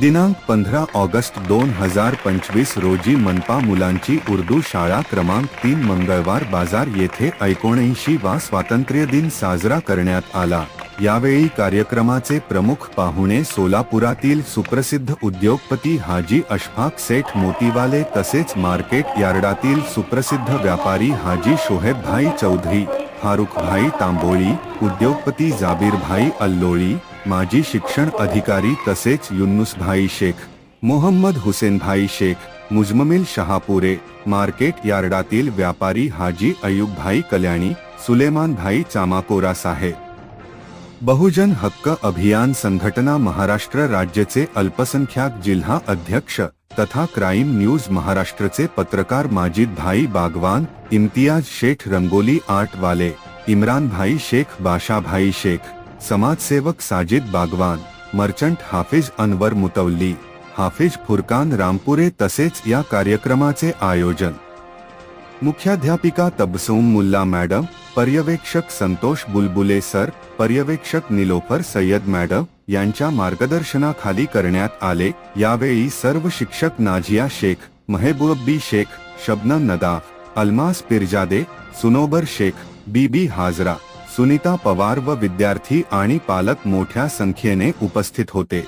दिनांक पंधरा ऑगस्ट दोन हजार पंचवीस रोजी मनपा मुलांची उर्दू शाळा क्रमांक तीन मंगळवार बाजार येथे एकोणऐंशी वा स्वातंत्र्य दिन साजरा करण्यात आला. यावेळी कार्यक्रमाचे प्रमुख पाहुणे सोलापुरातील सुप्रसिद्ध उद्योगपती हाजी अशफाक सेठ मोतीवाले तसेच मार्केट यार्डातील सुप्रसिद्ध व्यापारी हाजी शोहेबभाई चौधरी फारुखभाई तांबोळी उद्योगपती जाबीरभाई अल्लोळी माजी शिक्षण अधिकारी तसेच युन्नुसभाई शेख मोहम्मद हुसेनभाई शेख मुजममिल शहापुरे मार्केट यार्डातील व्यापारी हाजी अयुबभाई कल्याणी सुलेमानभाई चामाकोरा साहेब बहुजन हक्क अभियान संघटना महाराष्ट्र राज्याचे अल्पसंख्याक जिल्हा अध्यक्ष तथा क्राईम न्यूज महाराष्ट्रचे पत्रकार माजिद भाई बागवान इम्तियाज शेख रंगोली आर्ट इम्रान भाई शेख बाशा भाई शेख समाजसेवक साजिद बागवान मर्चंट हाफिज अनवर मुतवली हाफिज फुरकान रामपुरे तसेच या कार्यक्रमाचे आयोजन. मुख्याध्यापिका तबसूम मुल्ला मॅडम पर्यवेक्षक संतोष बुलबुले सर पर्यवेक्षक निलोफर सय्यद मॅडम यांच्या मार्गदर्शनाखाली करण्यात आले. यावेळी सर्व शिक्षक नाझिया शेख महबूबी शेख शबनम नदाफ अल्मास पिरजादे सुनोबर शेख बीबी हाजरा सुनीता पवार व विद्यार्थी आणि पालक मोठ्या संख्येने उपस्थित होते.